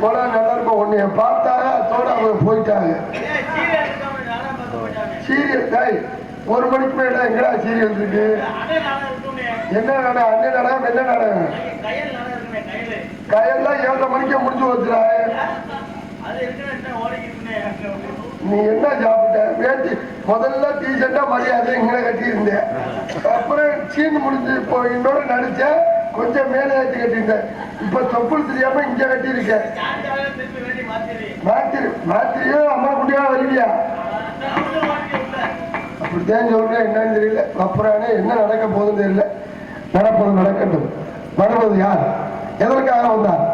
போல நல்லா இருக்கும் உன்னைய பார்த்தாங்க அதோட அவங்க போயிட்டாங்க. சீரியல் தாய் ஒரு மணிக்கு மேல எங்கடா சீரியல் இருக்கு? என்ன நாடகம் அண்ணன் நாடகம் என்ன நாடகம் கயல்லாம் ஏழரை மணிக்கே முடிஞ்சு வச்சுடா நீ என்ன சாப்பிட்ட? வேட்டி முதல்ல டீஷர்ட்டா மரியாதை இங்கே கட்டியிருந்தேன். அப்புறம் சீன் முடிஞ்சு இப்போ இன்னொரு நடிச்சேன். கொஞ்சம் மேலே ஏற்றி கட்டியிருந்தேன் இப்ப தொப்புள் தெரியாம இங்க கட்டியிருக்கேன் மாத்திரு மாத்திரியோ அம்மா குட்டியா வருவியா? அப்படித்தான் சொல்றேன். என்னன்னு தெரியல. அப்புறானே என்ன நடக்க போகுதுன்னு தெரியல. நடப்பது நடக்கட்டும். வருவது யார்? எதற்காக வந்தார்?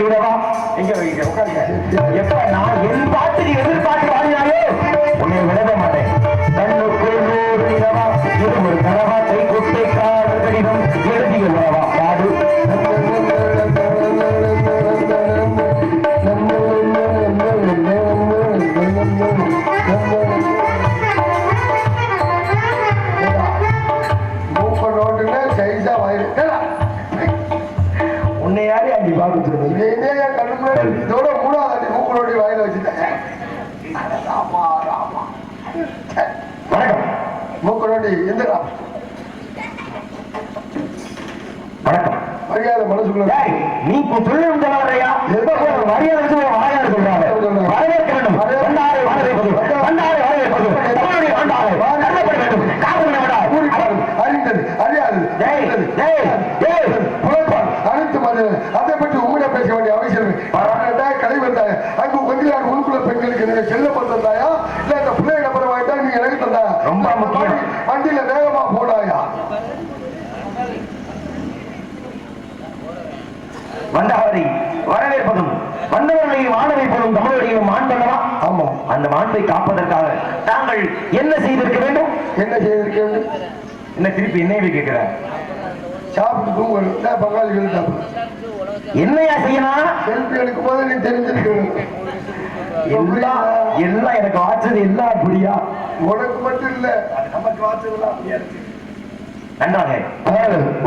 கண்ணுக்குள் எங்க வைக்க உட்காருங்க. எப்ப நான் என் பாட்டு நீ எதிர்பார்த்து வாங்கினாலே உன்னை விலக ராமா ராமா வணக்கம். மூக்கு நோட்டி எந்திரா வணக்கம். மரியாதை மனசுக்குள்ள நீ இப்ப சொல்ல சொல்றாங்க. வந்தாரை வரவேற்பது. வந்தாரை வரவேற்பது. தமிழுடைய வந்தாரை. கருதப்பட வேண்டும். அறிந்தது அறியாது. அனைத்து அதை. பற்றி உண்மையா பேச வேண்டிய அவசியம் கடை வந்தாங்க அங்கு கொஞ்சம் உள்குள்ள பெண்களுக்கு நீங்க செல்ல தந்தாயா? இல்ல இந்த பிள்ளைகளை பரவாயிட்டா நீங்க எனக்கு தந்தாயா ரொம்ப முக்கியம். வண்டி- வண்டியில வேகமா போனாயா வந்தவரை வரவேற்பதும் வந்தவர்களை வாழ வைப்பதும் தமிழுடைய மாண்பல்லவா ஆமா. அந்த மாண்பை காப்பதற்காக தாங்கள் என்ன செய்திருக்க வேண்டும்? என்ன செய்திருக்க வேண்டும்? என்ன திருப்பி என்னையவே கேட்கிற? சாப்பிட்டு தூங்கணும். பங்காளிகள் சாப்பிடும் என்னையா செய்யணும்? செல்ஃபி எடுக்கும் போது நீ தெரிஞ்சிருக்கணும். எல்லாம் எல்லாம் எனக்கு வாச்சது எல்லாம் புரியா உனக்கு மட்டும் இல்ல நமக்கு வாச்சதுலாம் அப்படியா இருக்கு. நன்றாக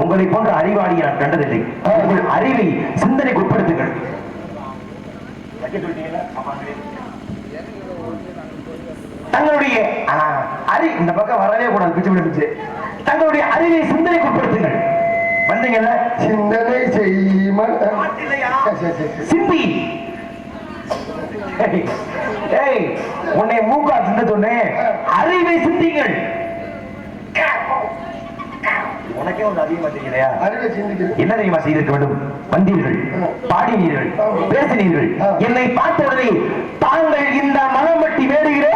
உங்களை போன்ற அறிவாளியை நான் கண்டதில்லை. உங்கள் அறிவை சிந்தனைக்கு உட்படுத்துங்கள் தங்களுடைய அறி இந்த பக்கம் வரவே கூடாது பிச்சு பிடிச்சு தங்களுடைய அறிவை சிந்தனைக்கு உட்படுத்துங்கள் வந்தீங்கல்ல? சிந்தனை சரி. சிந்தி. ஏய், உன்னை மூக்கா சிந்த சொன்னேன். அறிவை சிந்திங்கள். உனக்கே ஒன்று அதிகமா தெரியலையா என்ன தெரியுமா செய்திருக்க வேண்டும்? வந்தீர்கள் பாடினீர்கள் பேசினீர்கள். என்னை பார்த்த உடனே தாங்கள் இந்த மனமட்டி வேடுகிற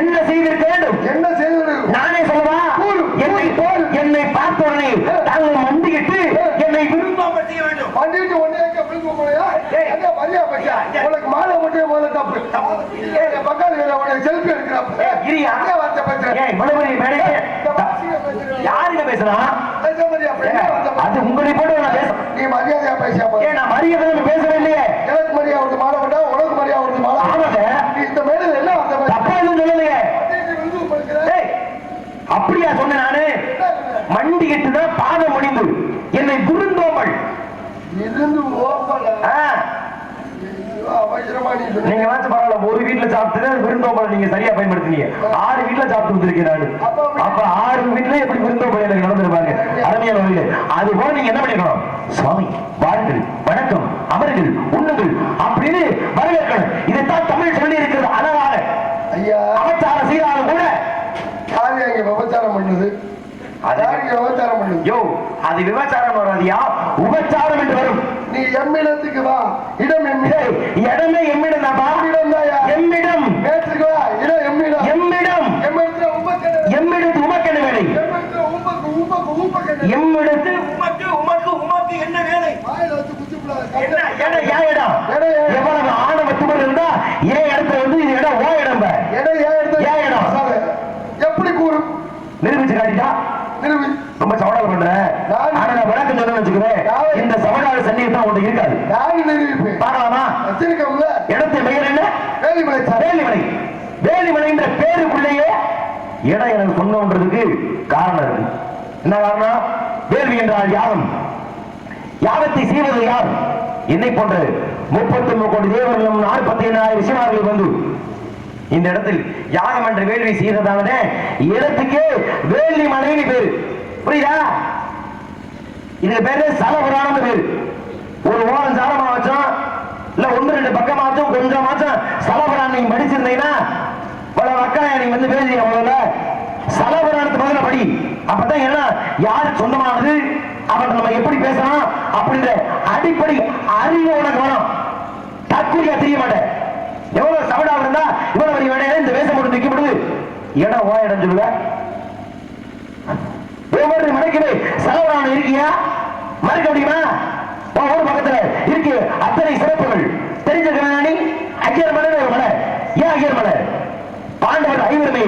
என்ன செய்திருக்க வேண்டும் என்ன செய்வது நானே சொல்லவா கூறு, என்னை என்னை பார்த்த உடனே தாங்கள் மண்டிக்கிட்டு என்னை விரும்பாமல் செய்ய வேண்டும் பண்ணிட்டு ஒன்னே விழுந்து போயா ஏய். என்ன மரியா பச்சா உனக்கு மாலை மட்டும் முதல்ல தப்பு வேலை உனக்கு செல்ஃபி எடுக்கிறப்ப இரியா. என்ன வார்த்தை பேசுறேன். மறுபடியும் மேடையே யாருங்க பேசுறா? அது உங்களை போட்டு நான் பேச நீ மரியாதையா பேசியா ஏன் நான் மரியாதை பேசவே இல்லையே. எனக்கு மரியாதை மாலை வேண்டாம் உனக்கு மரியாதை வருது மாலை ஆமாங்க. இந்த மேடையில் என்ன வார்த்தை? தப்பா எதுவும் சொல்லலையே. அப்படியா சொன்னேன் நானு? மண்டிகிட்டு தான் பாதம் முடிந்து என்னை குருந்தோமல் இருந்து ஓப்பல ஆ, அவசரமா நீ சொன்ன. நீங்க வாச்சு பரவாயில்ல ஒரு வீட்டுல சாப்பிட்டு விருந்தோம்பல் நீங்க சரியா பயன்படுத்தினீங்க. ஆறு வீட்டுல சாப்பிட்டு வந்திருக்கேன் நானு. அப்ப ஆறு வீட்டுல எப்படி விருந்தோம்பல் எனக்கு நடந்திருப்பாங்க? அருமையான வகையில் அது போல நீங்க என்ன பண்ணிக்கணும் சுவாமி வாருங்கள் வணக்கம் அமருங்கள் உண்ணுங்கள் அப்படின்னு வரவேற்கணும். இதைத்தான் தமிழ் சொல்லி இருக்கிறது அழகாக. ஐயா. அவச்சார செய்தாலும் கூட. அங்க விபச்சாரம் பண்ணுது. அது- யாரு இங்க விபச்சாரம் யோ அது விபச்சாரம் வராதியா? உபச்சாரம் என்று வரும். நீ எம்மிடத்துக்கு வா. இடம் எம்மிடம் ஏய், இடமே எம்மிடம் தான்ப்பா எம்மிடம். வா. இடம் எம்மிடம். எம்மிடம். எம்மிடத்துல உப்பக்கண்ணு எம்மிடத்து உமக்கென வேலை. எம்மிடத்துல உப்பக்கு உப்பக்கு உப்பக்கண்ணு எம்மிடத்து உமக்கு உமக்கு உமக்கு என்ன வேலை? வாயில வச்சு குச்சி என்ன இடம் ஏன் இடம்? எவ்வளவு ஆணவ துகள் இருந்தா ஏன் இடத்துல வந்து இது இடம் ஓ இடம் பா. இடம் ஏன் எடுத்து ஏன் இடம்? சொல்லு. எப்படி கூறும் நிரூபிச்சு காட்டிட்டா நிறுவி ரொம்ப சவடால் பண்ற நான் ஆனா நான் விளக்கம் வச்சுக்கிறேன் இந்த சவடால் சன்னியை தான் உன்கிட்ட இருக்காது. பார்க்கலாமா? வச்சிருக்கோம்ல இடத்தை பெயர் என்ன? வேலிமலை வேலிமலை வேலிமலை. என்ற பேருக்குள்ளேயே இடம் எனக்கு சொன்னோன்றதுக்கு காரணம் இருக்கு. என்ன காரணம்? வேள்வி என்றால் யாகம் யாகத்தை செய்வது யார்? என்னை போன்ற முப்பத்தி ஒன்பது கோடி தேவர்களும் நாற்பத்தி ஏழாயிரம் விஷயமார்கள் வந்து இந்த இடத்தில் யாகம் என்ற வேள்வி செய்ததான இடத்துக்கு வேலி மலைன்னு பேரு. புரியுதா? இதுக்கு பேரு சலபுராணம்னு பேரு. ஒரு ஓரம் சாரமா வச்சோம் இல்ல ஒன்று ரெண்டு பக்கமாச்சும் கொஞ்சமாச்சும் சலபுராணம் நீங்க படிச்சிருந்தீங்கன்னா இவ்வளவு அக்கா நீங்க வந்து பேசுறீங்க முதல்ல? சலபுராணத்து முதல்ல படி. அப்பதான் என்ன? யார் சொந்தமானது? அவன் நம்ம எப்படி பேசலாம் அப்படின்ற அடிப்படை அறிவு உனக்கு வேணும். தற்கொலையா தெரிய மாட்டேன். எவ்வளவு சவடா இருந்தா இவ்வளவு வேலையில இந்த வேஷம் போட்டு நிக்க முடியுது இடம் ஓ இடம் சொல்லுவேன் ஒவ்வொரு மலைக்குமே செலவரான இருக்கியா? மறக்க முடியுமா உன் ஊர் பக்கத்துல இருக்கு. அத்தனை சிறப்புகள். தெரிஞ்சிருக்க நீ ஐயர் மலை ஒரு மலை ஏன் ஐயர் மலை பாண்டவர் ஐவருமே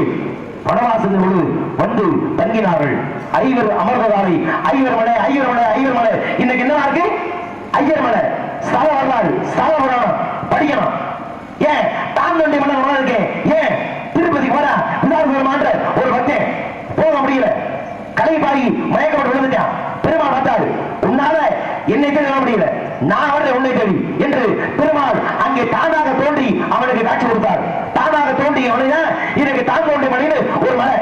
வனவாசத்தின் முழு வந்து தங்கினார்கள். ஐவர் அமர்ந்ததாலை ஐவர் மலை ஐவர் மலை ஐவர் மலை. இன்னைக்கு என்ன இருக்கு? ஐயர் மலை. ஸ்தல வரலாறு ஸ்தல புராணம். படிக்கணும். ஏன்? தாந்தண்டி மன்னர் மலை இருக்கேன் ஏன்? திருப்பதி போனா விதாரமான்ற ஒரு பக்தன். போக முடியல. கலைப்பாடி மயக்கப்பட்டு விழுந்துட்டான். பெருமாள் பார்த்தாரு உன்னால என்னை தேடி முடியல. நான் அவரை உன்னை தேடி என்று பெருமாள் அங்கே தானாக தோன்றி அவனுக்கு காட்சி கொடுத்தார். தானாக தோன்றி அவனை எனக்கு தாங்க ஒன்று மணின்னு ஒரு மலை.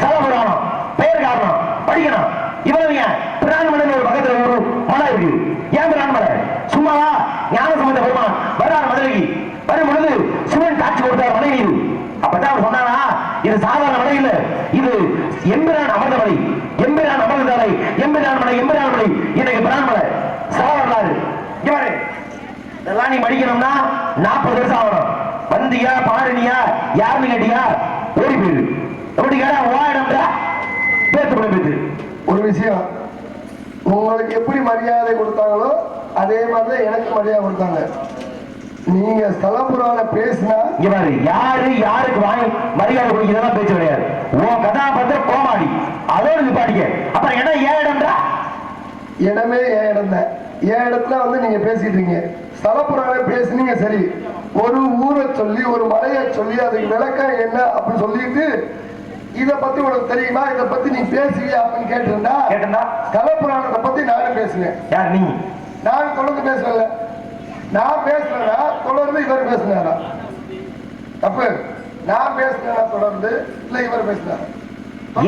சலபுராணம் பெயர் காரணம் படிக்கணும். இவனுங்க பிராணமலன் ஒரு பக்கத்துல ஒரு மலை இருக்கு. ஏன் பிராணமலை சும்மாவா? ஞான சம்பந்த பெருமான் வர்றார் மதுரைக்கு. வரும் பொழுது சிவன் காட்சி கொடுத்தார் மலை மீது. அப்பதான் அவர் சொன்னானா இது சாதாரண மலை இல்ல. இது எம்பிரான் அமர்ந்த மலை எம்பிரான் அமர்ந்த மலை எம்பிரான் மலை எம்பிரான் மலை. இன்னைக்கு பிரான் மலை. சாவரலாறு இதெல்லாம் நீ படிக்கணும்னா நாற்பது வருஷம் ஆகணும். வந்தியா பாரணியா யாருன்னு கேட்டியா ஓடி போயிரு. எப்படி கேட்டா ஓடம்டா பேத்து பேத்து ஒரு விஷயம். உங்களுக்கு எப்படி மரியாதை கொடுத்தாங்களோ அதே மாதிரி தான் எனக்கு மரியாதை கொடுத்தாங்க. நீங்க ஸ்தல புராணம் பேசினா இங்க பாரு யாரு யாருக்கு வாங்கி மரியாதை கொடுக்கிறதெல்லாம் பேச்சு கிடையாது. உன் கதாபாத்திரம் கோமாளி. அதோடு நிப்பாட்டிக்க. அப்புறம் என்ன ஏன் இடம்டா? இடமே என் இடம் தான் என் இடத்துல வந்து நீங்க பேசிட்டு இருக்கீங்க? ஸ்தல புராணம் பேசுனீங்க சரி. ஒரு ஊரை சொல்லி ஒரு மலையை சொல்லி அதுக்கு விளக்கம் என்ன அப்படின்னு சொல்லிட்டு இத பத்தி உனக்கு தெரியுமா? இத பத்தி நீ பேசுவியா அப்படின்னு கேட்டிருந்தா கேட்டா ஸ்தல புராணத்தை பத்தி நானும் பேசுவேன். யார் நீ? நான் தொடர்ந்து பேசல நான் பேசுறேன்னா தொடர்ந்து இவர் பேசினாரா? தப்பு. நான் பேசுறேன்னா தொடர்ந்து இல்ல இவர் பேசினாரா?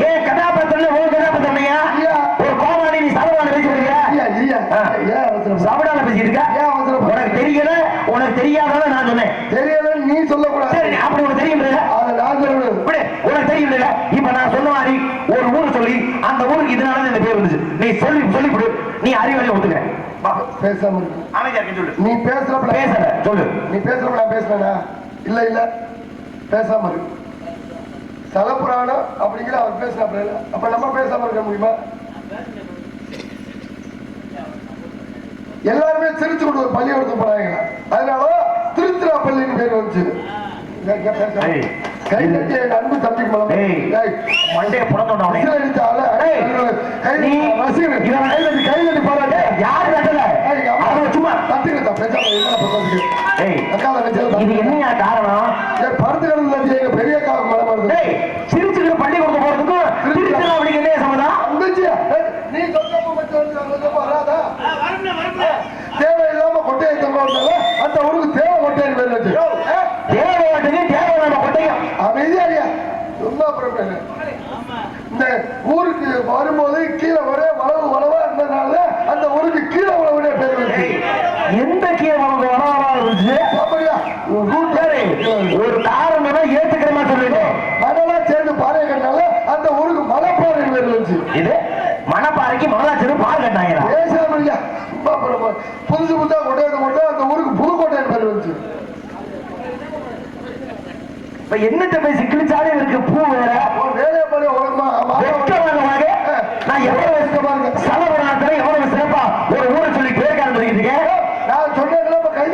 ஏன் கதாபாத்திரம் உன் கதாபாத்திரம். ஒரு கோமாளி நீ ஐயா ஆ. ஏன் அவசரம் இருக்க ஏன் அவசரம் உனக்கு தெரியல உனக்கு தெரியாததான் நான் சொன்னேன். தெரியலன்னு நீ சொல்லக்கூடாது. சரி அப்படி உனக்கு தெரியும் அதை நான் உனக்கு தெரியும் இப்ப நான் சொன்ன மாதிரி ஒரு ஊர் சொல்லி அந்த ஊருக்கு இதனால இந்த பேர் வந்துச்சு. நீ சொல்லி சொல்லி கொடு. நீ அறிவாளி ஒத்துக்க. வா. பேசாம இருக்கு அமைதியா இருக்க சொல்லு. நீ பேசுறப்ப பேசல சொல்லு. நீ பேசுறப்ப நான் பேசுனேனா இல்ல இல்ல. பேசாம இருக்கு சலப்புராணம் அப்படிங்கிற அவர் பேசினாப்ல இல்ல? அப்ப நம்ம பேசாம இருக்க முடியுமா? எல்லாருமே திருச்சி கொண்டு ஒரு பள்ளி எடுத்து போறாங்க அதனால திருச்சிராப்பள்ளின்னு பேர் வந்துச்சு. இங்க- அன்பு தம்பி. மண்டைய புடந்தோண்டா உனக்கு விசில் அடிச்ச ஆளு, ஏய். கை நீ ரசிகர் இவன் கை தட்டி கை தட்டி பாருங்க யாரு அவன் சும்மா தட்டுங்க தா, பேசாம என்ன இது என்னையா காரணம்? ஏய், பருத்து கிடந்து பெரிய காவுக்கு மழை வருது ஏய் சிரிச்சுக்கிட்டு பள்ளிக்கூடத்து போறதுக்கும் திருச்சிராப்பள்ளிக்கு என்ன சம்மதம் வந்துச்சு நீ வந்து வராதா தேவையில்லாம கொட்டையை தந்தால அந்த ஊருக்கு தேவை கொட்டையை பேர் வச்சு ஏய், தேவையாட்டுக்கு தேவை நம்ம கொட்டையும் அமைதியா இல்லையா பேசு. இந்த ஊருக்கு வரும்போது கீழே ஒரே வளவு வளவா இருந்ததுனால அந்த ஊருக்கு கீழே வளவுனே பேர் வச்சு எந்த கீழே உனக்கு வரவா இருந்துச்சு? ஒரு காரணம் ஏத்துக்கிற மாதிரி சொல்லிட்டு மணலாம் சேர்ந்து பாறை கட்டினால அந்த ஊருக்கு மலைப்பாறை பேர் வச்சு இது மணப்பாறைக்கு மணலாச்சிரு பால் கட்டினாங்களா? பேசாம இல்லையா சும்மா அப்புறம் போ. புதுசு புதுசா கொட்டையை கொண்டு அந்த ஊருக்கு புதுக்கோட்டைன்னு பேர் வச்சு இப்ப என்னத்த பேசி கிழிச்சாலே இருக்கு பூ வேற. நான் எவ்வளவு சலவராத்திர எவ்வளவு சிறப்பா ஒரு ஊரை சொல்லி இருக்கேன் நான் இப்ப கை.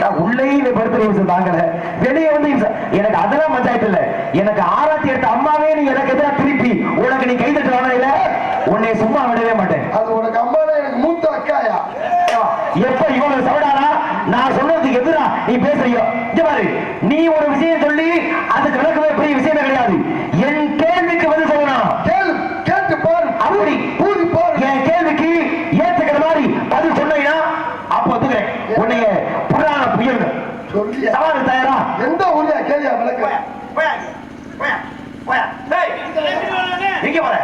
நான் உள்ளேயும் இதை படுத்துற நிமிஷம் தாங்கல வெளியே வந்து எனக்கு அதெல்லாம் பஞ்சாயத்து இல்ல. எனக்கு ஆராய்ச்சி எடுத்த அம்மாவே நீ எனக்கு எதிராக உனக்கு நீ கை தட்டு இல்ல உன்னை சும்மா விடவே மாட்டேன். அது உனக்கு அம்மா எனக்கு மூத்த அக்காயா. எப்ப இவங்க சவடானா நான் சொல்றதுக்கு எதிரா நீ பேசுறியோ? இங்க பாரு நீ ஒரு விஷயம் சொல்லி அதுக்கு விளக்கவே பெரிய விஷயம் கிடையாது. என் கேள்விக்கு பதில் சொல்லணும் கேளு கேட்டு பாரு அப்படி பூதி பாரு என் கேள்விக்கு ஏத்துக்கிற மாதிரி பதில் சொன்னீங்கன்னா அப்ப ஒத்துக்கிறேன் உன்னைய புராண புயல் சொல்லியா சவால் தயாரா எந்த ஊர்லயா கேளியா விளக்க போயா போயா போயா டேய் எங்க போற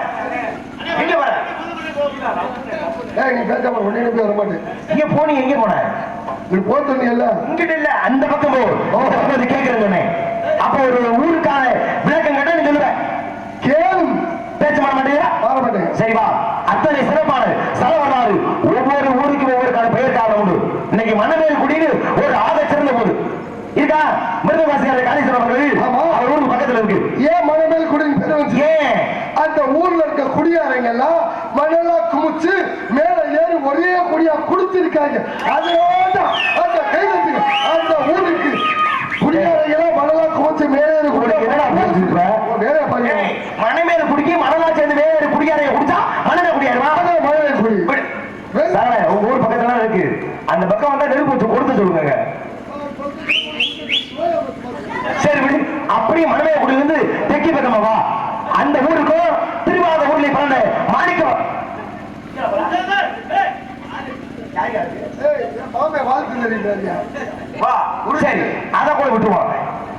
எங்க போற போய் மாட்டேன். இங்க போனி? எங்க இங்கிட்ட இல்ல அந்த பக்கம் போ. அப்ப ஒரு ஊருக்கான விளக்கம் கேட்டா நீ சொல்லுவேன் கேளு சரி வா. அத்தனை சிறப்பான செலவனாறு ஒவ்வொரு ஊருக்கும் ஒவ்வொரு பெயர் காரணம் உண்டு. இன்னைக்கு மணமேல் குடின்னு ஒரு ஆக சிறந்த ஊர். இருக்கா? மிருதவாசியார் காளீஸ்வரர் அவர்கள். அவர் ஊருக்கு பக்கத்துல இருக்கு. ஏன் பேர் வச்சு? ஏன்? அந்த ஊர்ல இருக்க குடியாரங்க எல்லாம் மணலா குமிச்சு மேல ஏறி ஒரே குடியா குடுத்திருக்காங்க அதனால அந்த கைதத்துக்கு அந்த ஊருக்கு. குடியாரங்க எல்லாம் மணலா குமிச்சு மேலே பாருங்க. ஏய், மணமேல குடிக்கி மணலா சேர்ந்து வேற குடியாரைய குடிச்சா மணல குடியாருவா மணல் குடி. உங்க ஊர் பக்கத்துல இருக்கு. அந்த பக்கம் வந்தா நெருப்பு வச்சு கொடுத்து சொல்லுங்க சரி விடு. அப்படியே மணமேல குடி வந்து தெக்கி பக்கமா வா. அந்த ஊருக்கும் திருவாத ஊர்ல பிறந்த மாணிக்கம். சரி அதை கூட விட்டுருவோம்.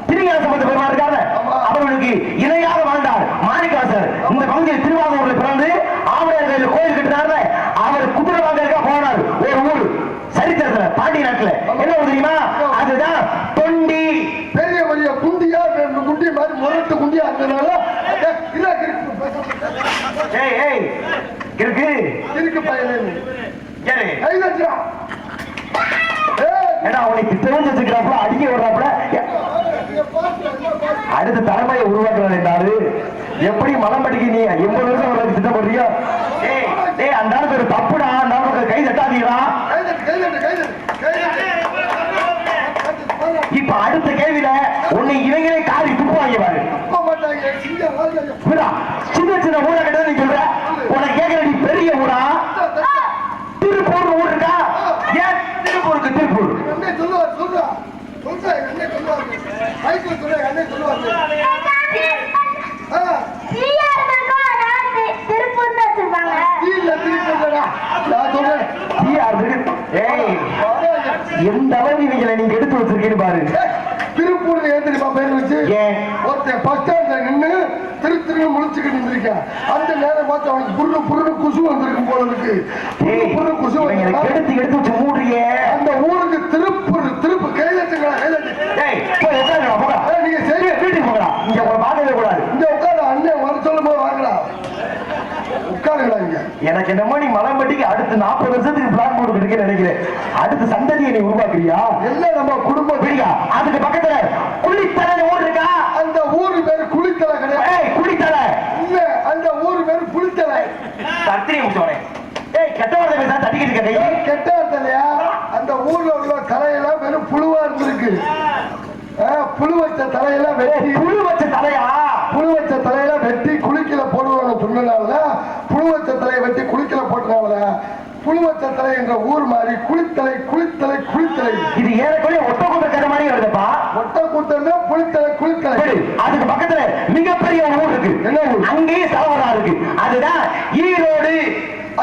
திருஞான சம்பந்த பெருமா இருக்காங்க அவர்களுக்கு இணையாக வாழ்ந்தார் மாணிக்காசர் இந்த பகுதியில் திருவாரூர்ல பிறந்து ஆவடையார் கோயில் கட்டினார்ல அவர் குதிரை வாங்க போனார். ஒரு ஊர் சரித்திரத்துல பாண்டி நாட்டுல. என்ன தெரியுமா? அதுதான் தொண்டி. பெரிய பெரிய குண்டியா ரெண்டு குண்டி மாதிரி முரட்டு குண்டியா இருந்ததுனால இருக்கு இருக்கு பயன் ஏன்னா உனக்கு தெரிஞ்சு வச்சுக்கிறாப்புல அடிக்க விடுறாப்புல. அடுத்த தலைமையை உருவாக்குறாரு என்றாரு எப்படி மலம்படிக்கு நீ எண்பது வருஷம் வளர்த்து திட்டம் போடுறியோ? ஏய் டேய் அந்த ஒரு தப்புடா. அந்த ஆளுக்கு கை தட்டாதீங்களா. இப்ப அடுத்த கேள்வியில உன்னை இவங்களே காரி துப்புவாங்க பாரு. சின்ன சின்ன கிட்ட நீ சொல்ற. உனக்கு கேட்கிற நீ பெரிய ஊரா தட்டு, தட்டு. திருப்பூர் ஊர் இருக்கா ஏன் திருப்பூருக்கு சொல்லுவார், சொல்றா. சொல்றா, எங்க அண்ணே சொல்லுவாரு. மைக்ல சொல்றா, எங்க அண்ணே சொல்லுவாரு. எந்த அளவு இவங்களை நீங்க எடுத்து வச்சிருக்கீன்னு பாரு. திருப்பூர்ல ஏன் தெரியுமா பேர் வச்சு? ஒருத்தன் பஸ் ஸ்டாண்ட்ல நின்னு திரு திரு முழிச்சுக்கிட்டு இருந்திருக்கான் அந்த நேரம் பார்த்து அவனுக்கு புரு புரு குசு வந்திருக்கும் போல இருக்கு. ஏய் புரு குசு எடுத்து எடுத்து மூடுறியே? அந்த ஊருக்கு திருப்பூர் திருப்பு கைலட்டுங்களா கைலட்டு ஏய் போய் உட்காருடா போடா ஏய், நீங்க சரி வீட்டுக்கு போகடா இங்க உங்களை பார்க்கவே கூடாது இங்க உட்காரு அண்ணன் வர சொல்லும் போது வாங்கடா உட்காருங்கடா இங்க எனக்கு என்னமோ நீ மலம்பட்டிக்கு அடுத்து நாற்பது வருஷத்துக்கு பிளான் போட்டு இருக்கேன்னு நினைக்கிறேன். அடுத்த சந்ததியை நீ உருவாக்குறியா? எல்லாம் நம்ம குடும்பம் விடியா அதுக்கு பக்கத்துல குளித்தலை ஊர் இருக்கா? அந்த ஊரு பேரு குளித்தலை கிடையாது. குளித்தலை. இல்ல அந்த ஊரு பேரு புளித்தலை சத்திரி முடிச்சோனே ஏய் கெட்ட வார்த்தை பேசா தட்டிக்கிட்டு இருக்க கெட்ட இல்லையா? அந்த ஊர்ல உள்ள தலையெல்லாம் வெறும் புழுவா இருந்திருக்கு. புழு வச்ச தலையெல்லாம் வெட்டி. புழு வச்ச தலையா? புழு வச்ச தலையெல்லாம் வெட்டி குளிக்கல போடுவாங்க சொன்னனால புழு வச்ச தலையை வெட்டி குளிக்கல போட்டனால புழு வச்ச தலை என்ற ஊர் மாதிரி குளித்தலை குளித்தலை குளித்தலை. இது ஏறக்குறைய ஒட்ட கூட்ட கதை மாதிரி வருதுப்பா. ஒட்ட கூட்டம் குளித்தலை. குளித்தலை அதுக்கு பக்கத்துல மிகப்பெரிய ஊர் இருக்கு. என்ன ஊர்? அங்கேயே சலவரா இருக்கு. அதுதான் ஈரோடு.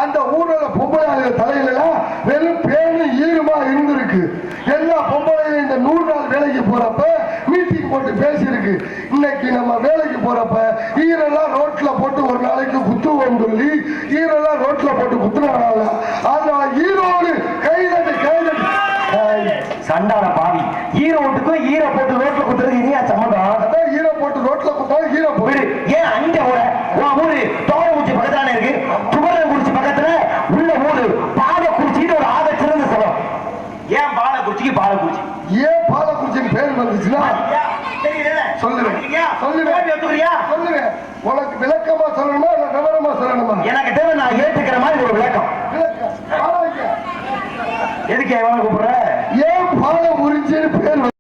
அந்த ஊர்ல பொம்பளை தலையில எல்லாம் வெறும் பேனு ஈரமா இருந்திருக்கு. எல்லா பொம்பளையும் இந்த நூறு நாள் வேலைக்கு போறப்ப மீட்டிங் போட்டு பேசியிருக்கு. இன்னைக்கு நம்ம வேலைக்கு போறப்ப ஈரெல்லாம் ரோட்ல போட்டு ஒரு நாளைக்கு குத்துவோம் சொல்லி ஈரெல்லாம் ரோட்ல போட்டு குத்துனாங்க அதனால ஈரோடு கைதட்டு கைதட்டு ஆய், சண்டான பாவி. ஈரோட்டுக்கும் ஈர போட்டு ரோட்ல குத்துறது இனியா சம்மந்தம் அதான் ஈரோ போட்டு ரோட்ல குத்தாலும் ஈரோ போடு விடு. ஏன் அங்க ஊர உன் ஊரு தோரங்குச்சி பக்கத்துல இருக்கு? துவரங்குறிச்சி பக்கத்துல உள்ள ஊரு. பாலக்குறிச்சின்னு ஒரு ஆக சிறந்த ஸ்தலம் ஏன் பாலக்குறிச்சிக்கு பாலக்குறிச்சி ஏன் பாலக்குறிச்சின்னு பேர் வந்துச்சுன்னா? சொல்லுங்க. சொல்லுங்க. சொல்லுங்க. உனக்கு விளக்கமா சொல்லணுமா இல்ல விவரமா சொல்லணுமா? எனக்கு தேவை நான் ஏற்றுக்கிற மாதிரி ஒரு விளக்கம். எதுக்கு எவனை கூப்பிடுற? ஏன் பாலம் உறிஞ்சின்னு பேர்